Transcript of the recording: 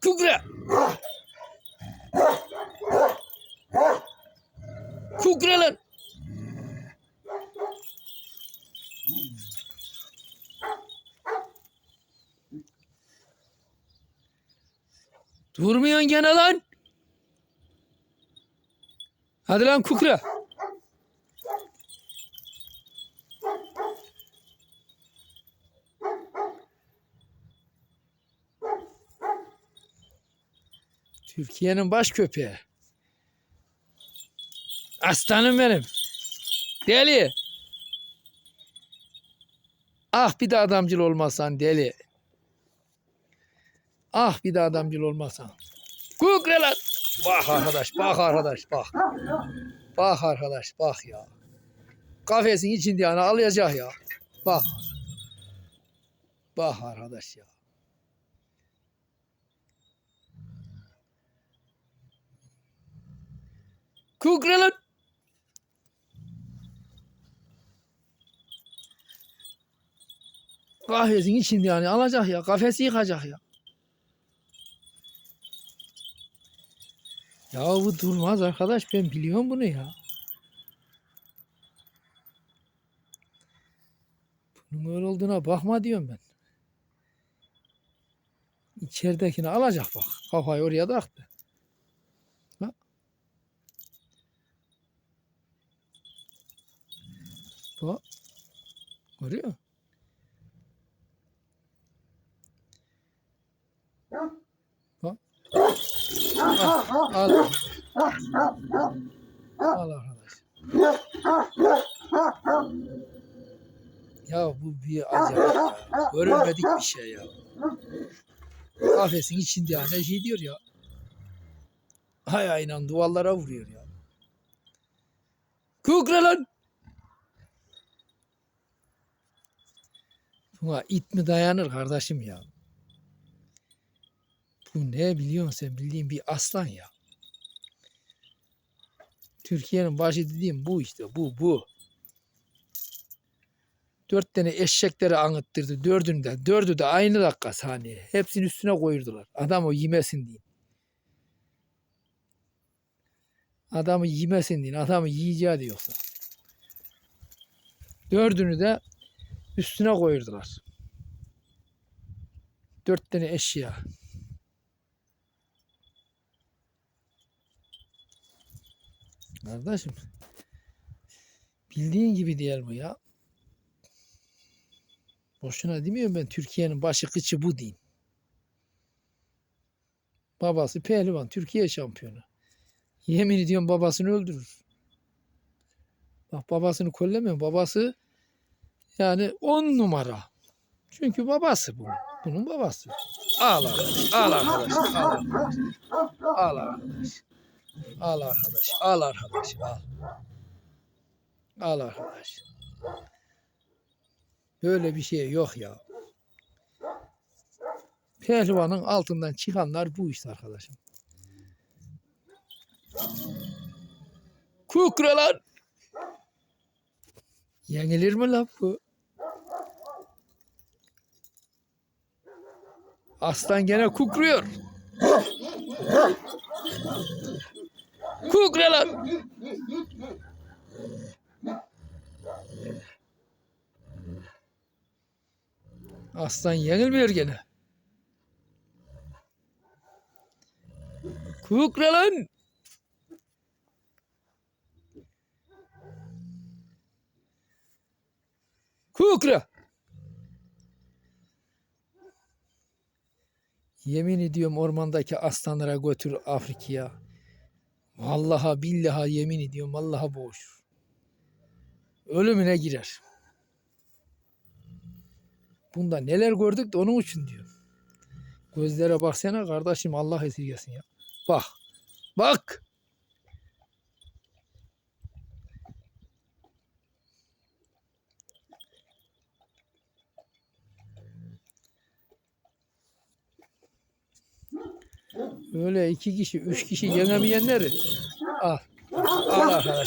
Kukra. Kukra lan. Durmuyorsun gene lan. Hadi lan kukra. Türkiye'nin baş köpeği. Aslanım benim. Deli. Ah bir de adamcıl olmasan deli. Ah bir de adamcıl olmasan. Kukre lan. Bak arkadaş, bak arkadaş, bak. Bak arkadaş, bak ya. Kafesin içinde yani alacak ya. Bak. Bak arkadaş ya. Kukre lan. Kafesin içinde yani alacak ya. Kafesi yıkacak ya. Ya bu durmaz arkadaş ben biliyorum bunu ya. Bunun öyle olduğuna bakma diyorum ben. İçeridekini alacak bak. Kafayı oraya taktı. Bak. Görüyor musun? Bak. Al. Al. Al arkadaş. Ya bu bir acayip ya. Görülmedik bir şey ya. Kafesin içinde ya ne şey diyor ya. Hay aynen duvarlara vuruyor ya. Kukra lan. Buna it mi dayanır kardeşim ya? Bu ne biliyorsun sen bildiğin bir aslan ya. Türkiye'nin başı dediğim bu işte bu bu. Dört tane eşekleri anıttırdı dördünde. Dördü de aynı dakika saniye. Hepsini üstüne koyurdular. Adam o yemesin diye. Adamı yemesin diye. Adamı yiyeceği diyorsa. Dördünü de üstüne koyurdular. Dört tane eşya. Kardeşim. Bildiğin gibi bu ya. Boşuna demiyorum ben Türkiye'nin başı kıçı bu değil. Babası pehlivan, Türkiye şampiyonu. Yemin ediyorum babasını öldürür. Bak babasını kollemiyor. Babası yani on numara. Çünkü babası bu. Bunun babası. Al arkadaş, al arkadaş, al arkadaş. Al arkadaş. Al arkadaş, al arkadaş, al. Al arkadaş. Böyle bir şey yok ya. Pehlivanın altından çıkanlar bu işte arkadaşım. Kukralar. Yenilir mi lan bu? Aslan gene kukruyor. Kukralar. Aslan yenilmiyor gene. Kukra lan. Kukra. Yemin ediyorum ormandaki aslanlara götür Afrika'ya. Vallaha billaha yemin ediyorum vallaha boğuşur. Ölümüne girer. Bunda neler gördük de onun için diyor. Gözlere baksana kardeşim Allah esirgesin ya. Bak. Bak. Öyle iki kişi, üç kişi yenemeyenleri. Al. Al arkadaş